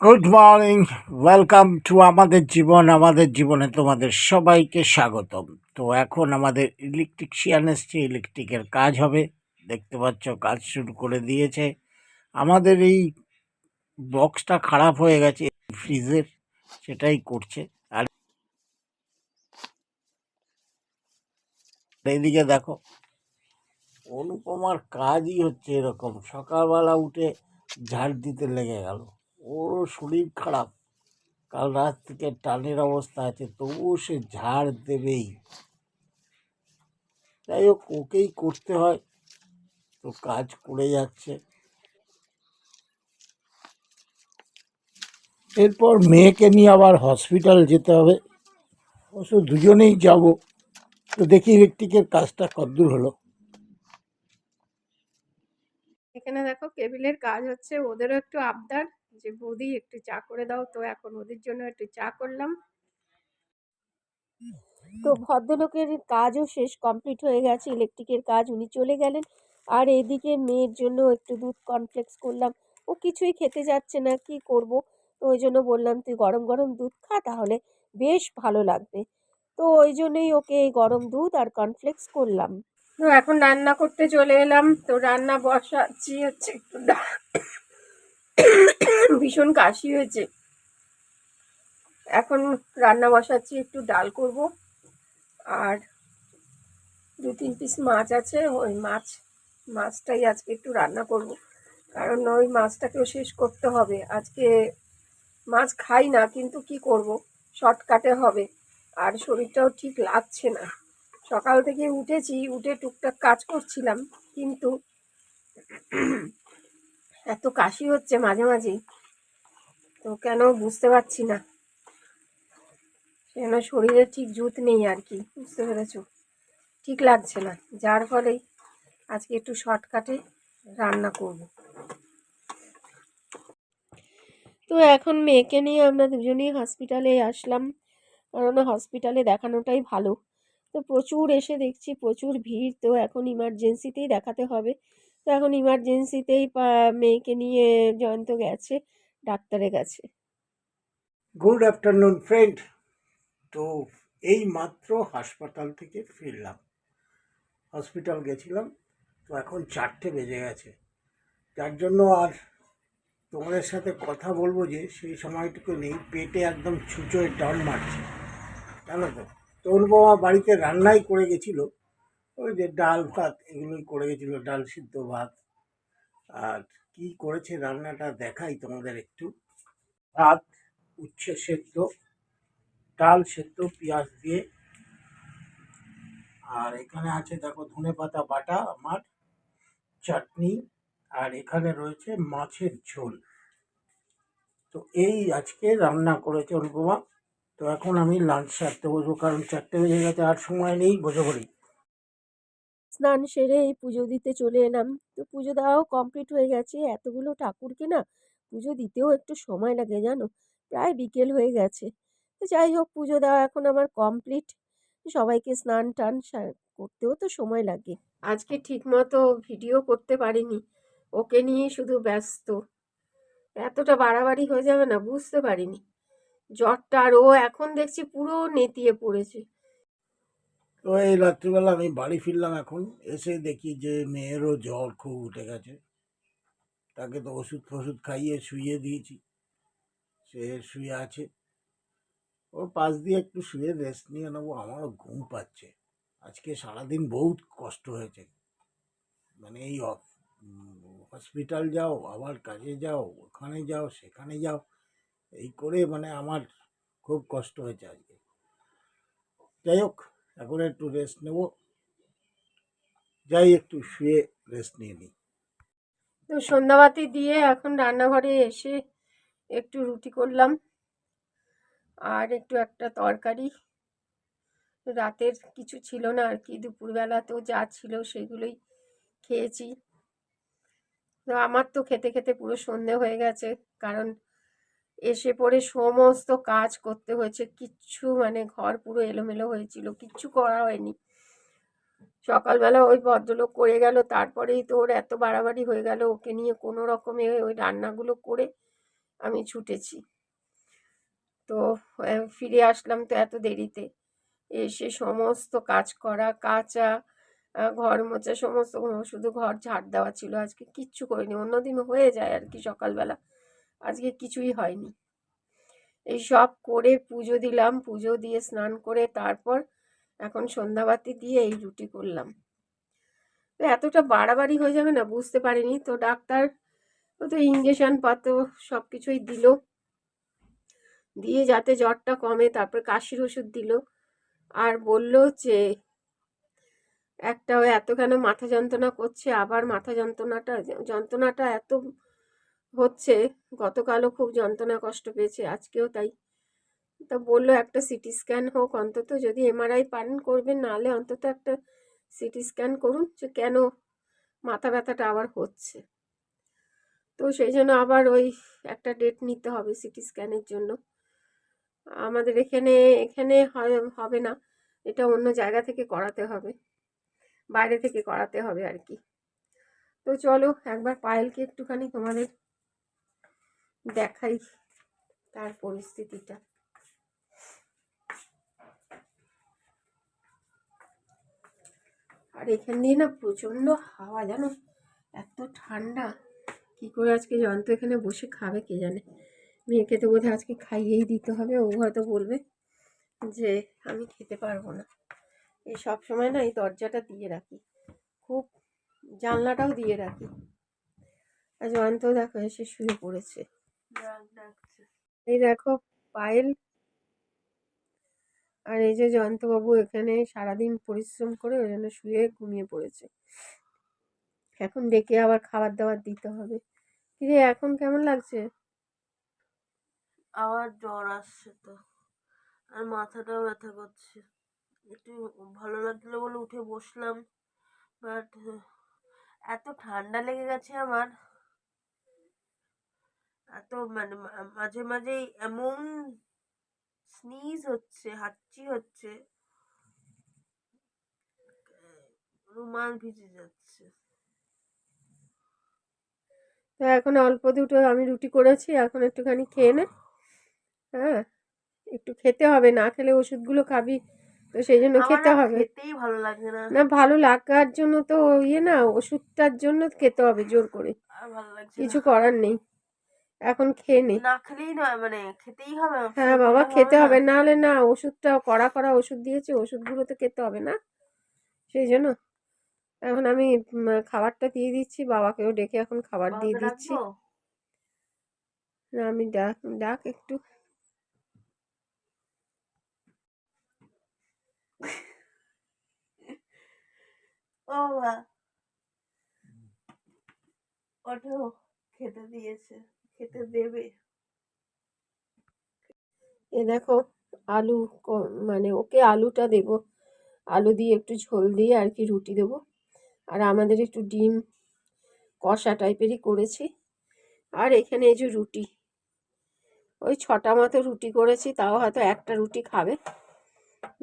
Good morning welcome to আমাদের জীবন, আমাদের জীবনে তোমাদের সবাইকে স্বাগতম। তো এখন আমাদের ইলেকট্রিকশিয়ান এসছে ইলেকট্রিকের কাজ হবে। দেখতে পাচ্ছ, কাজ শুরু করে দিয়েছে। আমাদের এই বক্সটা খারাপ হয়ে গেছে ফ্রিজের সেটাই করছে। আর এইদিকে দেখো, অনুপমার কাজই হচ্ছে এরকম। সকালবেলা উঠে ঝাড় দিতে লেগে গেল। ওরও শরীর খারাপ। কাল রাত থেকে টানের অবস্থা আছে, তবুও সে ঝাড় দেবেই। যাই হোক, ওকেই করতে হয়। তো কাজ করে যাচ্ছে। এরপর মেয়েকে নিয়ে আবার হসপিটাল যেতে হবে। অবশ্য দুজনেই যাব। তো দেখি ইলেকট্রিকের কাজটা কদ্দূর হলো। এখানে দেখো, কেবিলের কাজ হচ্ছে, ওদেরও একটু আবদার। যে, বৌদি একটু চা করে দাও তো, এখন ওদের জন্য একটু চা করলাম। তো ভদ্রলোকের কাজও শেষ কমপ্লিট হয়ে গেছে, ইলেকট্রিকের কাজ উনি চলে গেলেন। আর এদিকে মেয়ের জন্য একটু দুধ কনফ্লেক্স করলাম। ও কিছুই খেতে যাচ্ছে না, কি করব? তো ওই জন্য বললাম, তুই গরম গরম দুধ খা, তাহলে বেশ ভালো লাগবে। তো ওই জন্যই ওকে এই গরম দুধ আর কনফ্লেক্স করলাম। তো এখন রান্না করতে চলে এলাম। তো রান্না বসাচ্ছি হচ্ছে একটু ভীষণ কাশি হয়েছে। এখন রান্না বসাচ্ছি, একটু ডাল করব। আর দু তিন পিস মাছ আছে, ওই মাছ, মাছটাই আজকে একটু রান্না করব। কারণ ওই মাছটাকেও শেষ করতে হবে। আজকে মাছ খাই না, কিন্তু কি করব? শর্টকাটে হবে। আর শরীরটাও ঠিক লাগছে না। সকাল থেকে উঠেছি, উঠে টুকটাক কাজ করছিলাম, কিন্তু এত কাশি হচ্ছে মাঝে মাঝেই। তো কেন বুঝতে পারছি না। কেন শরীরে ঠিক জুত নেই আর কি, বুঝতে পেরেছ? ঠিক লাগছে না, যার ফলে আজকে একটু শর্টকাটে রান্না করব। তো এখন মেয়েকে নিয়ে আমরা দুজনেই হসপিটালে আসলাম। কারণ হসপিটালে দেখানোটাই ভালো। তো প্রচুর এসে দেখছি, প্রচুর ভিড়। তো এখন ইমার্জেন্সিতেই দেখাতে হবে। তো এখন ইমার্জেন্সিতেই মেয়েকে নিয়ে জয়ন্ত গেছে, ডাক্তারের কাছে। গুড আফটারনুন ফ্রেন্ড তো এই মাত্র হাসপাতাল থেকে ফিরলাম। হসপিটাল গেছিলাম, তো এখন চারটে বেজে গেছে। যার জন্য আর তোমাদের সাথে কথা বলব যে, সেই সময়টুকু নেই, পেটে একদম ছুঁচোয় টান মারছে। জানো তো তো অনুপমা বাড়িতে রান্নাই করে গেছিল। ওই যে ডাল ভাত, এগুলোই করে গেছিল, ডাল সিদ্ধ ভাত। আর কি করেছে রান্নাটা দেখাই তোমাদের একটু। ভাত উচ্ছে সেদ্ধ, ডাল সেদ্ধ, পেঁয়াজ দিয়ে। আর এখানে আছে, দেখো, ধনে পাতা বাটা আমার, চাটনি। আর এখানে রয়েছে মাছের ঝোল। তো এই আজকে রান্না করেছে অনুপমা। তো এখন আমি লাঞ্চ সারতে বসবো, কারণ চারটে বেজে গেছে, আর সময় নেই, বসে পড়ি। স্নান সেরে এই পুজো দিতে চলে এলাম। তো পুজো দেওয়াও কমপ্লিট হয়ে গেছে। এতগুলো ঠাকুরকে না পুজো দিতেও একটু সময় লাগে, জানো? প্রায় বিকেল হয়ে গেছে। তো যাই হোক, পুজো দেওয়া এখন আমার কমপ্লিট সবাইকে স্নান টান করতেও তো সময় লাগে। আজকে ঠিকমতো ভিডিও করতে পারিনি। ওকে নিয়ে শুধু ব্যস্ত। এতটা বাড়াবাড়ি হয়ে যাবে না, বুঝতে পারিনি। জ্বরটা আর ও এখন দেখছি পুরো নেতিয়ে পড়েছে। তো এই রাত্রিবেলা আমি বাড়ি ফিরলাম এখন। এসে দেখি যে মেয়েরও জ্বর খুব উঠে গেছে। তাকে তো ওষুধ ফষুধ খাইয়ে শুইয়ে দিয়েছি। সে শুয়ে আছে। ওর পাশ দিয়ে একটু শুয়ে রেস্ট নিয়ে নেব, আমারও ঘুম পাচ্ছে। আজকে সারাদিন বহুত কষ্ট হয়েছে। মানে এই হসপিটাল যাও, আবার কাজে যাও, ওখানে যাও, সেখানে যাও। এই করে মানে আমার খুব কষ্ট হয়েছে আজকে। যাই হোক এখন একটু রেস্ট নেব। যাই একটু শুয়ে রেস্ট নিয়ে নিই। তো সন্ধ্যাবাতি দিয়ে এখন রান্নাঘরে এসে একটু রুটি করলাম। আর একটু একটা তরকারি। রাতের কিছু ছিল না আর কি দুপুরবেলাতেও যা ছিল সেগুলোই খেয়েছি। তো আমার তো খেতে খেতে পুরো সন্ধে হয়ে গেছে, কারণ এসে পড়ে সমস্ত কাজ করতে হয়েছে। কিচ্ছু মানে ঘর পুরো এলোমেলো হয়েছিল, কিচ্ছু করা হয়নি। সকালবেলা ওই ভদ্রলোক করে গেল, তারপরেই তো ওর এত বাড়াবাড়ি হয়ে গেল, ওকে নিয়ে কোনো রকমে ওই রান্নাগুলো করে আমি ছুটেছি। তো ফিরে আসলাম তো এত দেরিতে। এসে সমস্ত কাজ করা, কাচা ঘর মোচা সমস্ত শুধু ঘর ঝাড় দেওয়া ছিল আজকে, কিচ্ছু করিনি। অন্যদিন হয়ে যায় আর কি সকালবেলা। আজকে কিছুই হয়নি। এই সব করে পুজো দিলাম, পুজো দিয়ে স্নান করে তারপর এখন সন্ধ্যাবাতি দিয়ে এই রুটি করলাম। তো এতটা বাড়াবাড়ি হয়ে যাবে না বুঝতে পারিনি। তো ডাক্তার ও তো ইঞ্জেকশন পাতো, সব কিছুই দিল। দিয়ে যাতে জ্বরটা কমে, তারপর কাশির ওষুধ দিল। আর বলল যে, একটা এত কেন মাথা যন্ত্রণা করছে? আবার মাথা যন্ত্রণাটা যন্ত্রণাটা এত হচ্ছে। গতকালও খুব যন্ত্রণা, কষ্ট পেয়েছে, আজকেও তাই। তা বলল একটা সিটি স্ক্যান হোক, অন্তত যদি এমআরআই পারেন করবেন, নাহলে অন্তত একটা সিটি স্ক্যান করুন, যে কেন মাথা ব্যথাটা আবার হচ্ছে। তো সেই জন্য আবার ওই একটা ডেট নিতে হবে সিটি স্ক্যানের জন্য। আমাদের এখানে এখানে হবে না। এটা অন্য জায়গা থেকে করাতে হবে। বাইরে থেকে করাতে হবে আর কি। তো চলো একবার পায়েলকে একটুখানি তোমাদের দেখাই তার পরিস্থিতিটা। আর এখান দিয়ে না প্রচণ্ড হাওয়া, জানো? এত ঠান্ডা। কি করে আজকে যন্ত্র এখানে বসে খাবে কে জানে? মেয়েকে তো বোধহয় আজকে খাইয়েই দিতে হবে, ও হয়তো বলবে যে, আমি খেতে পারব না। এই সব সময় না এই দরজাটা দিয়ে রাখি। খুব জানলাটাও দিয়ে রাখি। আর জয়ন্ত দেখো এসে শুয়ে পড়েছে। এই দেখো পায়েল আর এই যে জয়ন্তবাবু এখানে সারাদিন পরিশ্রম করে ওই জন্য শুয়ে ঘুমিয়ে পড়েছে। এখন ডেকে আবার খাবার দাবার দিতে হবে। কিরে এখন কেমন লাগছে? আবার জ্বর আসছে তো আর মাথাটাও ব্যথা করছে। একটু ভালো লাগছিল বলে উঠে বসলাম বাট এত ঠান্ডা লেগে গেছে আমার। এত মানে মাঝে মাঝেই এমন স্নিজ হচ্ছে হাঁচি হচ্ছে রুমাল ভিজে যাচ্ছে। তো এখন অল্প দুটো আমি রুটি করেছি এখন একটুখানি খেয়ে নে। হ্যাঁ একটু খেতে হবে না খেলে ওষুধগুলো খাবি তো সেই জন্য খেতে হবে। ভালো লাগে না। না ভালো লাগার জন্য তো ইয়ে না ওষুধটার জন্য খেতে হবে জোর করে। ভালো লাগছে কিছু করার নেই। এখন খেয়ে নে। না খেলেই নয় মানে খেতেই হবে। হ্যাঁ বাবা খেতে না। হবে। নাহলে না ওষুধটা কড়া কড়া ওষুধ দিয়েছে ওষুধগুলো তো খেতে হবে না। সেই জন্য এখন আমি খাবারটা দিয়ে দিচ্ছি বাবাকেও ডেকে এখন খাবার দিয়ে দিচ্ছি। না, আমি ডাক ডাক একটু। ও মা। ওঠো খেতে দিয়েছে। খেতে দেবে। এ দেখো, আলু মানে ওকে আলুটা দেবো। আলু দিয়ে একটু ঝোল দিয়ে আর কি রুটি দেবো। আর আমাদের একটু ডিম কষা টাইপেরই করেছি। আর এখানে এই যে রুটি, ওই ছটা মতো রুটি করেছি, তাও হয়তো একটা রুটি খাবে।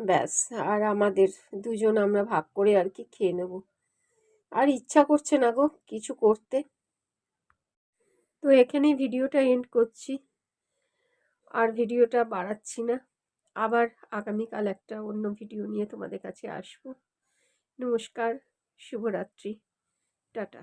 ব্যাস, আর আমাদের দুজন আমরা ভাগ করে আর কি খেয়ে নেব। আর ইচ্ছা করছে না গো কিছু করতে। তো এখানেই ভিডিওটা এন্ড করছি। আর ভিডিওটা বাড়াচ্ছি না। আবার আগামীকাল একটা অন্য ভিডিও নিয়ে তোমাদের কাছে আসব। নমস্কার, শুভরাত্রি, টাটা।